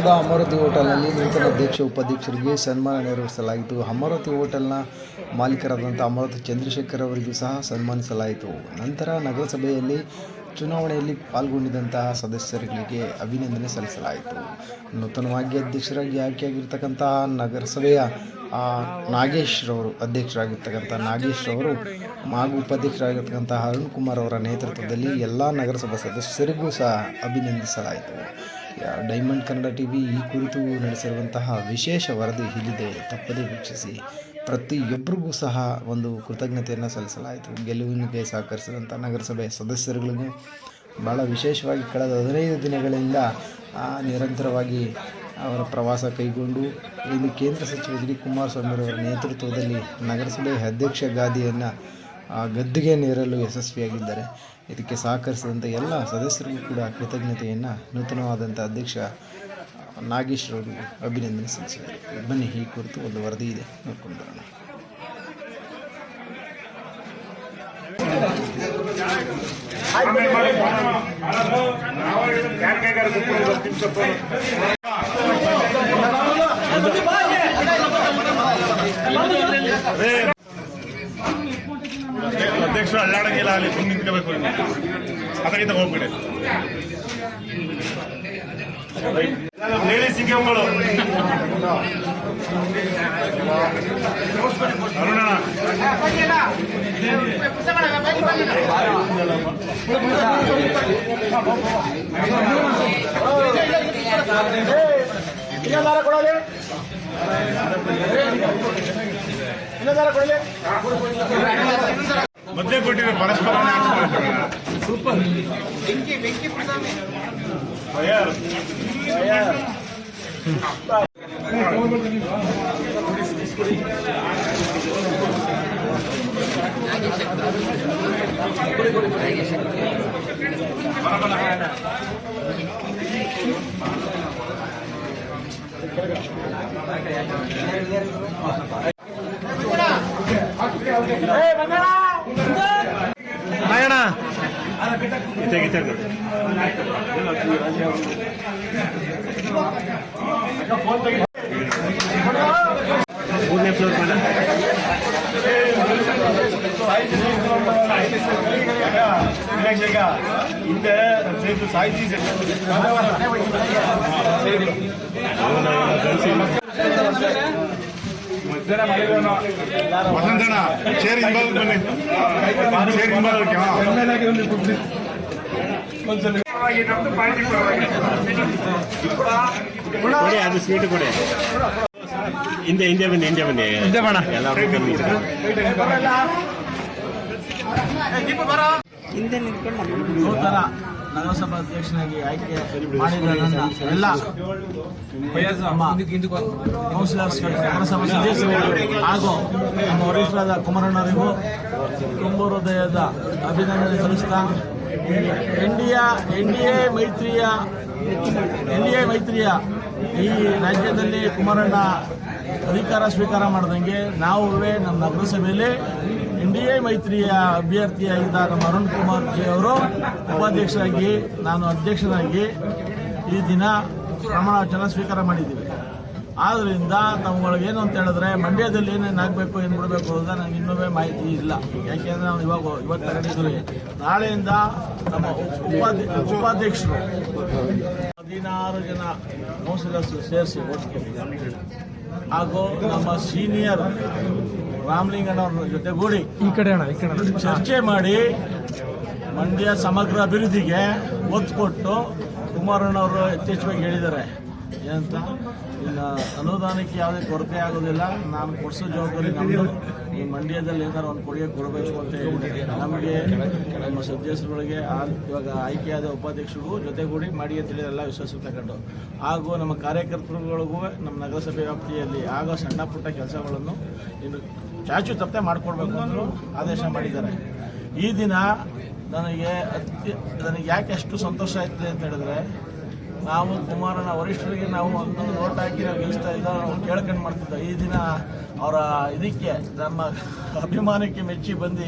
ನಗರದ ಅಮರಾವತಿ ಹೋಟೆಲ್ನಲ್ಲಿ ನೂತನ ಅಧ್ಯಕ್ಷ ಉಪಾಧ್ಯಕ್ಷರಿಗೆ ಸನ್ಮಾನ ನೆರವೇರಿಸಲಾಯಿತು. ಅಮರಾವತಿ ಹೋಟೆಲ್ನ ಮಾಲೀಕರಾದಂಥ ಅಮರಾವತಿ ಚಂದ್ರಶೇಖರ್ ಅವರಿಗೂ ಸಹ ಸನ್ಮಾನಿಸಲಾಯಿತು. ನಂತರ ನಗರಸಭೆಯಲ್ಲಿ ಚುನಾವಣೆಯಲ್ಲಿ ಪಾಲ್ಗೊಂಡಿದ್ದಂತಹ ಸದಸ್ಯರಿಗೆ ಅಭಿನಂದನೆ ಸಲ್ಲಿಸಲಾಯಿತು. ನೂತನವಾಗಿ ಅಧ್ಯಕ್ಷರಾಗಿ ಆಯ್ಕೆಯಾಗಿರ್ತಕ್ಕಂತಹ ನಗರಸಭೆಯ ನಾಗೇಶ್ರವರು ನಾಗೇಶ್ ರವರು ಅಧ್ಯಕ್ಷರಾಗಿರ್ತಕ್ಕಂಥ ನಾಗೇಶ್ ರವರು ಹಾಗೂ ಉಪಾಧ್ಯಕ್ಷರಾಗಿರ್ತಕ್ಕಂಥ ಅರುಣ್ ಕುಮಾರ್ ಅವರ ನೇತೃತ್ವದಲ್ಲಿ ಎಲ್ಲ ನಗರಸಭಾ ಸದಸ್ಯರಿಗೂ ಸಹ ಅಭಿನಂದಿಸಲಾಯಿತು. ಡೈಮಂಡ್ ಕನ್ನಡ ಟಿ ವಿ ಈ ಕುರಿತು ನಡೆಸಿರುವಂತಹ ವಿಶೇಷ ವರದಿ ಇಲ್ಲಿದೆ. ತಪ್ಪದೇ ವೀಕ್ಷಿಸಿ. ಪ್ರತಿಯೊಬ್ಬರಿಗೂ ಸಹ ಒಂದು ಕೃತಜ್ಞತೆಯನ್ನು ಸಲ್ಲಿಸಲಾಯಿತು. ಗೆಲುವಿನಿಗೆ ಸಹಕರಿಸಿದಂಥ ನಗರಸಭೆ ಸದಸ್ಯರುಗಳಿಗೆ ಭಾಳ ವಿಶೇಷವಾಗಿ ಕಳೆದ ಹದಿನೈದು ದಿನಗಳಿಂದ ನಿರಂತರವಾಗಿ ಅವರ ಪ್ರವಾಸ ಕೈಗೊಂಡು ಇಲ್ಲಿ ಕೇಂದ್ರ ಸಚಿವ ಎಚ್ ಕುಮಾರಸ್ವಾಮಿ ಅವರ ನೇತೃತ್ವದಲ್ಲಿ ನಗರಸಭೆ ಅಧ್ಯಕ್ಷ ಗಾದಿಯನ್ನು ಗದ್ದುಗೆ ನೇರಲು ಯಶಸ್ವಿಯಾಗಿದ್ದಾರೆ. ಇದಕ್ಕೆ ಸಹಕರಿಸಿದಂಥ ಎಲ್ಲ ಸದಸ್ಯರಿಗೂ ಕೂಡ ಕೃತಜ್ಞತೆಯನ್ನು ನೂತನವಾದಂಥ ಅಧ್ಯಕ್ಷ ನಾಗೇಶ್ ಅವರಿಗೆ ಅಭಿನಂದನೆ ಸಲ್ಲಿಸಿದ್ದಾರೆ ಬನ್ನಿ, ಈ ಕುರಿತು ಒಂದು ವರದಿ ಇದೆ. ನೋಡ್ಕೊಂಡು ಬರೋಣ ಅಧ್ಯಕ್ಷರು ಅಲ್ಲಾಡಂಗಿಲ್ಲ ಅಲ್ಲಿ ಸುಮ್ಮನೆ ನಿಂತ್ಕೋಬೇಕು ಅದಕ್ಕಿಂತ ಹೋಗ್ಬಿಡಿ ಹೇಳಿ ಸಿಂಗಗಳು ಅರುಣ ಮೊದಲೇ ಕೊಟ್ಟಿರೋ ಪರಸ್ಪರ ಸೂಪರ್. ನಾಯಣ మూడనే ఫ్లోర్ పైన இந்த சேர்த்து சாய்ச்சி வசந்தனா சரி இன்பால் பண்ணு சரி இன்பால் வைக்கலாம் கொஞ்சம் ಅದು ಸ್ವೀಟ್ ಕೊಡಿ. ಹಿಂದೆ ಹಿಂದೆ ಬನ್ನಿ ಹಿಂದೆ ಬನ್ನಿ. ಹಿಂದೆ ಎಲ್ಲ ನೂತನ ನಗರಸಭಾ ಅಧ್ಯಕ್ಷನಾಗಿ ಆಯ್ಕೆ ಮಾಡಿದ ಎಲ್ಲ ನಗರಸಭಾ ಸದಸ್ಯರು ಹಾಗೂ ನಮ್ಮ ವರಿಷ್ಠರಾದ ಕುಮಾರಣ್ಣವರಿಗೂ ತುಂಬ ಹೃದಯದ ಅಭಿನಂದನೆ ಸಲ್ಲಿಸ್ತಾ N D N D A ಮೈತ್ರಿಯ ಎನ್ ಡಿ ಎ ಮೈತ್ರಿಯ ಈ ರಾಜ್ಯದಲ್ಲಿ ಕುಮಾರಣ್ಣ ಅಧಿಕಾರ ಸ್ವೀಕಾರ ಮಾಡ್ದಂಗೆ ನಾವು ನಮ್ಮ ನಗರಸಭೆಯಲ್ಲಿ ಎನ್ ಡಿ ಎ ಮೈತ್ರಿಯ ಅಭ್ಯರ್ಥಿಯಾಗಿದ್ದ ನಮ್ಮ ಅರುಣ್ ಕುಮಾರ್ ಜಿ ಅವರು ಉಪಾಧ್ಯಕ್ಷರಾಗಿ, ನಾನು ಅಧ್ಯಕ್ಷರಾಗಿ ಈ ದಿನ ಪ್ರಮಾಣ ವಚನ ಸ್ವೀಕಾರ ಮಾಡಿದ್ದೀವಿ. ಆದ್ದರಿಂದ ತಮ್ಮೊಳಗೆ ಏನು ಅಂತ ಹೇಳಿದ್ರೆ ಮಂಡ್ಯದಲ್ಲಿ ಏನೇನು ಆಗಬೇಕು ಏನು ಬಿಡಬೇಕು ಅಂತ ನನಗೆ ಇನ್ನೊಮ್ಮೆ ಮಾಹಿತಿ ಇಲ್ಲ. ಯಾಕೆಂದ್ರೆ ನಾವು ಇವಾಗ ಇವತ್ತು ತಗೊಂಡಿದ್ವಿ ನಾಳೆಯಿಂದ ನಮ್ಮ ಉಪಾಧ್ಯ ಉಪಾಧ್ಯಕ್ಷರು ಹದಿನಾರು ಜನ ಕೌನ್ಸಿಲರ್ಸ್ ಸೇರಿಸಿ ಹಾಗೂ ನಮ್ಮ ಸೀನಿಯರ್ ರಾಮಲಿಂಗಣ್ಣವ್ರ ಜೊತೆಗೂಡಿ ಈ ಕಡೆ ಈ ಕಡೆ ಚರ್ಚೆ ಮಾಡಿ ಮಂಡ್ಯ ಸಮಗ್ರ ಅಭಿವೃದ್ಧಿಗೆ ಒತ್ತು ಕೊಟ್ಟು ಕುಮಾರಣ್ಣವರು ಯಥೇಚ್ಛವಾಗಿ ಹೇಳಿದ್ದಾರೆ. ಏನಂತ? ಇಲ್ಲ, ಅನುದಾನಕ್ಕೆ ಯಾವುದೇ ಕೊರತೆ ಆಗೋದಿಲ್ಲ. ನಾನು ಕೊಡಿಸೋ ಜವಾಬ್ದಾರಿ ನಮ್ಮದು ಈ ಮಂಡ್ಯದಲ್ಲಿ ಏನಾರು ಒಂದು ಕೊಡುಗೆ ಕೊಡಬೇಕು ಅಂತ ಹೇಳಿ ನಮಗೆ ನಮ್ಮ ಸದಸ್ಯರುಗಳಿಗೆ ಇವಾಗ ಆಯ್ಕೆಯಾದ ಉಪಾಧ್ಯಕ್ಷರಿಗೂ ಜೊತೆಗೂಡಿ ಮಾಡಿಗೆ ತಿಳಿದೆಲ್ಲ ವಿಶ್ವಾಸ ತಗೊಂಡು ಹಾಗೂ ನಮ್ಮ ಕಾರ್ಯಕರ್ತರುಗಳಿಗೂ ನಮ್ಮ ನಗರಸಭೆ ವ್ಯಾಪ್ತಿಯಲ್ಲಿ ಆಗೋ ಸಣ್ಣ ಪುಟ್ಟ ಕೆಲಸಗಳನ್ನು ಇನ್ನು ಚಾಚು ತಪ್ಪದೆ ಮಾಡಿಕೊಡ್ಬೇಕು ಅಂದರು ಆದೇಶ ಮಾಡಿದ್ದಾರೆ. ಈ ದಿನ ನನಗೆ ಅತ್ಯ ನನಗೆ ಯಾಕೆ ಅಷ್ಟು ಸಂತೋಷ ಆಯ್ತದೆ ಅಂತ ಹೇಳಿದ್ರೆ ನಾವು ಕುಮಾರನ ವರಿಷ್ಠರಿಗೆ ನಾವು ಒಂದೊಂದು ನೋಟ್ ಹಾಕಿ ನಾವು ಗೆಲ್ಲಿಸ್ತಾ ಇದ್ದ ನಾವು ಕೇಳ್ಕೊಂಡು ಮಾಡ್ತಿದ್ದ. ಈ ದಿನ ಅವರ ಇದಕ್ಕೆ ನಮ್ಮ ಅಭಿಮಾನಕ್ಕೆ ಮೆಚ್ಚಿ ಬಂದು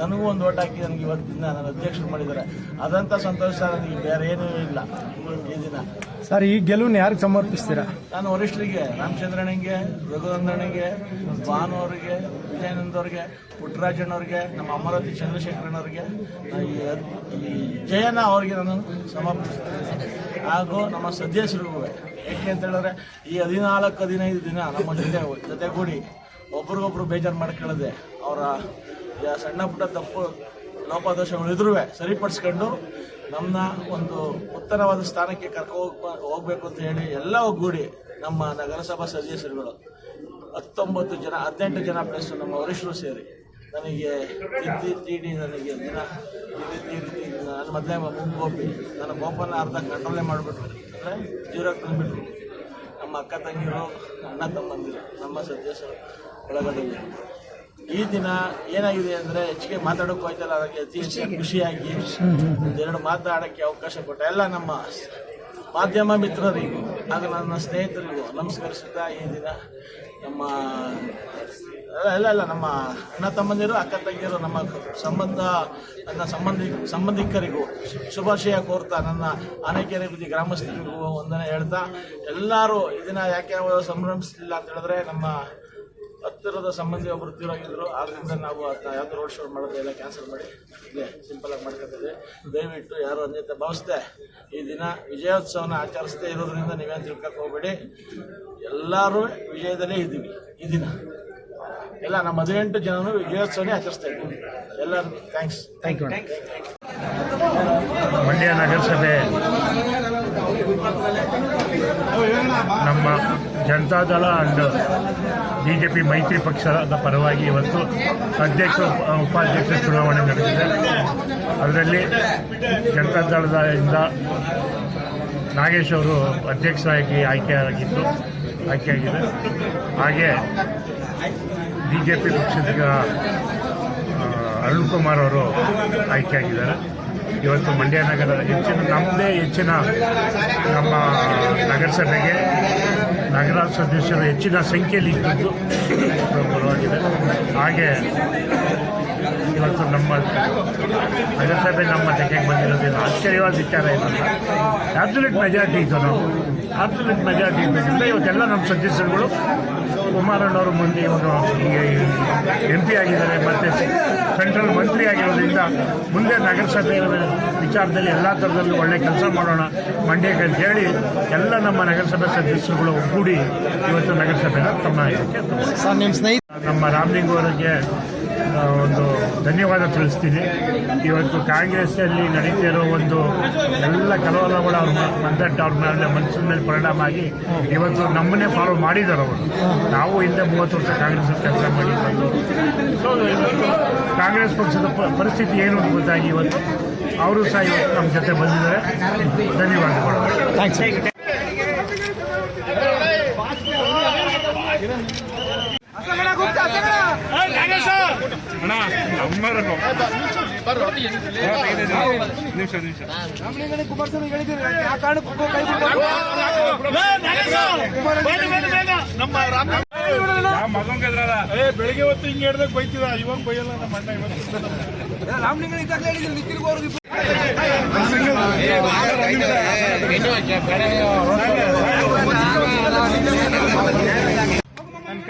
ನನಗೂ ಒಂದು ಓಟ್ ಹಾಕಿ ನನಗೆ ಇವತ್ತಿನ ನನ್ನ ಅಧ್ಯಕ್ಷರು ಮಾಡಿದ್ದಾರೆ. ಅದಂಥ ಸಂತೋಷ ನನಗೆ ಬೇರೆ ಏನೂ ಇಲ್ಲ ಈ ದಿನ. ಸರ್ ಈ ಗೆಲುವನ್ನು ಯಾರಿಗೆ ಸಮರ್ಪಿಸ್ತೀರಾ? ನಾನು ವರಿಷ್ಠರಿಗೆ ರಾಮಚಂದ್ರನಿಗೆ ರಘುನಂದನಿಗೆ ಭಾನು ಅವರಿಗೆ ವಿಜಯಾನಂದ್ ಅವರಿಗೆ ಪುಟ್ಟರಾಜಣ್ಣವ್ರಿಗೆ ನಮ್ಮ ಅಮರಾವತಿ ಚಂದ್ರಶೇಖರಣ್ಣವ್ರಿಗೆ ಈ ಜಯನ ಅವರಿಗೆ ನಾನು ಸಮರ್ಪಿಸ್ತೇನೆ. ಹಾಗೂ ನಮ್ಮ ಸದಸ್ಯರಿಗೂ ಏಕೆ ಅಂತ ಹೇಳಿದ್ರೆ ಈ ಹದಿನಾಲ್ಕು, ಹದಿನೈದು ದಿನ ನಮ್ಮ ಜೊತೆ ಜೊತೆಗೂಡಿ ಒಬ್ರಿಗೊಬ್ರು ಬೇಜಾರು ಮಾಡ್ಕೊಳ್ಳದೆ ಅವರ ಸಣ್ಣ ಪುಟ್ಟ ತಪ್ಪು ಲೋಪದೋಷಗಳು ಇದ್ರೂ ಸರಿಪಡಿಸ್ಕೊಂಡು ನಮ್ಮನ್ನ ಒಂದು ಉತ್ತರವಾದ ಸ್ಥಾನಕ್ಕೆ ಕರ್ಕೊ ಹೋಗ್ ಹೋಗ್ಬೇಕು ಅಂತ ಹೇಳಿ ಎಲ್ಲ ಒಗ್ಗೂಡಿ ನಮ್ಮ ನಗರಸಭಾ ಸದಸ್ಯರುಗಳು ಹತ್ತೊಂಬತ್ತು ಜನ, ಹದಿನೆಂಟು ಜನ ಪ್ಲಸ್ ನಮ್ಮ ವರಿಷ್ಠರು ಸೇರಿ. ನನಗೆ ತಿಂದು ತೀಡಿ ನನಗೆ ದಿನ ತಿದ್ದಿ ತೀಡಿ ತೀಡಿ. ನಾನು ಮೊದಲೇ ಗೋಪಿ ನನ್ನ ಕೋಪನ ಅರ್ಧ ಕಂಟ್ರೋಲೇ ಮಾಡಿಬಿಟ್ರು. ಅಂದರೆ ಜೀರೋ ತಂದುಬಿಟ್ರು ನಮ್ಮ ಅಕ್ಕ ತಂಗಿರು, ಅಣ್ಣ ತಮ್ಮಂದಿರು, ನಮ್ಮ ಸದಸ್ಯರು ಒಳಗಡೆ ಈ ದಿನ ಏನಾಗಿದೆ ಅಂದರೆ ಹೆಚ್ಚಿಗೆ ಮಾತಾಡೋಕೆ ಹೋಯ್ತಲ್ಲ, ಅದಕ್ಕೆ ಅತಿ ಹೆಚ್ಚು ಖುಷಿಯಾಗಿ ಎರಡು ಮಾತಾಡೋಕ್ಕೆ ಅವಕಾಶ ಕೊಟ್ಟ ಎಲ್ಲ ನಮ್ಮ ಮಾಧ್ಯಮ ಮಿತ್ರರಿಗೂ ಹಾಗೂ ನನ್ನ ಸ್ನೇಹಿತರಿಗೂ ನಮಸ್ಕರಿಸುತ್ತಾ ಈ ದಿನ ನಮ್ಮ ಅಲ್ಲ ಇಲ್ಲ ನಮ್ಮ ಅಣ್ಣ ತಮ್ಮಂದಿರು, ಅಕ್ಕ ತಂಗಿಯರು, ನಮ್ಮ ಸಂಬಂಧ, ನನ್ನ ಸಂಬಂಧಿ, ಸಂಬಂಧಿಕರಿಗೂ ಶುಭಾಶಯ ಕೋರ್ತಾ ನನ್ನ ಆನೆಕೆರೆ ಬುದ್ಧಿ ಗ್ರಾಮಸ್ಥರಿಗೂ ವಂದನೆ ಹೇಳ್ತಾ, ಎಲ್ಲರೂ ಇದನ್ನ ಯಾಕೆ ಸಂಭ್ರಮಿಸಲಿಲ್ಲ ಅಂತ ಹೇಳಿದ್ರೆ ನಮ್ಮ ಹತ್ತಿರದ ಸಂಬಂಧಿ ಒಬ್ಬರು ತೀರಾಗಿದ್ದರು ಆದ್ದರಿಂದ ನಾವು ಅದನ್ನ ಯಾವುದು ರೋಡ್ ಶೋ ಮಾಡೋದು ಎಲ್ಲ ಕ್ಯಾನ್ಸಲ್ ಮಾಡಿ ಇಲ್ಲೇ ಸಿಂಪಲಾಗಿ ಮಾಡ್ಕೊತಿದ್ವಿ. ದಯವಿಟ್ಟು ಯಾರು ಅನ್ಯತೆ ಭಾವಿಸ್ದೆ ಈ ದಿನ ವಿಜಯೋತ್ಸವನ ಆಚರಿಸದೇ ಇರೋದ್ರಿಂದ ನೀವೇನು ತಿಳ್ಕೊಕ್ ಹೋಗ್ಬೇಡಿ. ಎಲ್ಲರೂ ವಿಜಯದಲ್ಲೇ ಇದ್ದೀವಿ ಈ ದಿನ. ಎಲ್ಲ ನಮ್ಮ ಹದಿನೆಂಟು ಜನನು ವಿಜಯೋತ್ಸವನೇ ಆಚರಿಸ್ತಾ ಇದ್ದೀವಿ. ಎಲ್ಲರಿಗೂ ಥ್ಯಾಂಕ್ಸ್ ಥ್ಯಾಂಕ್ ಯು ಮಂಡ್ಯ ನಗರಸಭೆ. ನಮ್ಮ Janata Dal and B J P ಮೈತ್ರಿ ಪಕ್ಷದ ಪರವಾಗಿ ಇವತ್ತು ಅಧ್ಯಕ್ಷ ಉಪ- ಉಪಾಧ್ಯಕ್ಷ ಚುನಾವಣೆ ನಡೆದಿದೆ. ಅದರಲ್ಲಿ ಜನತಾದಳದಿಂದ ನಾಗೇಶ್ ಅವರು ಅಧ್ಯಕ್ಷರಾಗಿ ಆಯ್ಕೆಯಾಗಿದ್ದು, ಆಯ್ಕೆಯಾಗಿದೆ. ಹಾಗೆ ಬಿ ಜೆ ಪಿ ಪಕ್ಷದ ಅರುಣ್ ಕುಮಾರ್ ಅವರು ಆಯ್ಕೆಯಾಗಿದ್ದಾರೆ. ಇವತ್ತು ಮಂಡ್ಯ ನಗರದ ಹೆಚ್ಚಿನ ನಮ್ಮದೇ ಹೆಚ್ಚಿನ ನಮ್ಮ ನಗರಸಭೆಗೆ ನಗರ ಸದಸ್ಯರು ಹೆಚ್ಚಿನ ಸಂಖ್ಯೆಯಲ್ಲಿ ಇದ್ದದ್ದು ಪರವಾಗಿದೆ ಹಾಗೆ ಇವತ್ತು ನಮ್ಮ ನಗರಸಭೆ ನಮ್ಮ ತೆಗೆಗೆ ಬಂದಿರೋದಿಲ್ಲ ಆಶ್ಚರ್ಯವಾದ ವಿಚಾರ ಏನಲ್ಲ. ಅಬ್ಸಲ್ಯೂಟ್ ಮೆಜಾರಿಟಿ ಇತ್ತು ನಾವು. ಆಬ್ಸಲ್ಯೂಟ್ ಮೆಜಾರಿಟಿ ಇದ್ದರಿಂದ ಇವತ್ತೆಲ್ಲ ನಮ್ಮ ಸದಸ್ಯರುಗಳು ಕುಮಾರಣ್ಣವರು ಮುಂದೆ ಇವರು ಎಂ ಪಿ ಆಗಿದ್ದಾರೆ ಮತ್ತು ಸೆಂಟ್ರಲ್ ಮಂತ್ರಿ ಆಗಿರೋದ್ರಿಂದ ಮುಂದೆ ನಗರಸಭೆ ವಿಚಾರದಲ್ಲಿ ಎಲ್ಲ ಥರದಲ್ಲೂ ಒಳ್ಳೆ ಕೆಲಸ ಮಾಡೋಣ ಮಂಡ್ಯಕ್ಕೆ ಅಂತ ಹೇಳಿ ಎಲ್ಲ ನಮ್ಮ ನಗರಸಭೆ ಸದಸ್ಯರುಗಳು ಒಗ್ಗೂಡಿ ಇವತ್ತು ನಗರಸಭೆನ ತಮ್ಮ. ಸರ್ ನಿಮ್ಮ ಸ್ನೇಹಿತ ನಮ್ಮ ರಾಮಲಿಂಗ ಅವರಿಗೆ ಆ, ಒಂದು ಧನ್ಯವಾದ ತಿಳಿಸ್ತೀನಿ. ಇವತ್ತು ಕಾಂಗ್ರೆಸ್ಸಲ್ಲಿ ನಡೀತಿರೋ ಒಂದು ಎಲ್ಲ ಕಲವರಗಳು ಅವ್ರ ಮಂದಟ್ಟು ಅವ್ರ ಮೇಲೆ ಮನಸ್ಸಿನ ಮೇಲೆ ಪರಿಣಾಮ ಆಗಿ ಇವತ್ತು ನಮ್ಮನ್ನೇ ಫಾಲೋ ಮಾಡಿದ್ದಾರೆ ಅವರು. ನಾವು ಹಿಂದೆ ಮೂವತ್ತು ವರ್ಷ ಕಾಂಗ್ರೆಸ್ ಕೆಲಸ ಮಾಡಿ ಬಂದು ಸೊ ಕಾಂಗ್ರೆಸ್ ಪಕ್ಷದ ಪರಿಸ್ಥಿತಿ ಏನು ಅಂತ ಗೊತ್ತಾಗಿ ಇವತ್ತು ಅವರು ಸಹ ಇವತ್ತು ನಮ್ಮ ಜೊತೆ ಬಂದಿದ್ದಾರೆ. ಧನ್ಯವಾದಗಳು. ಥ್ಯಾಂಕ್ಸ್ ಬೆಳಿಗ್ಗೆ ಹೊತ್ತು ಹಿಂಗೆ ಹಿಡ್ದಾಗ ಬೈತಿದ ಇವಾಗ ಬೈಯಲ್ಲ ನಮ್ಮ ಅಣ್ಣ ಇವತ್ತು ನಾನು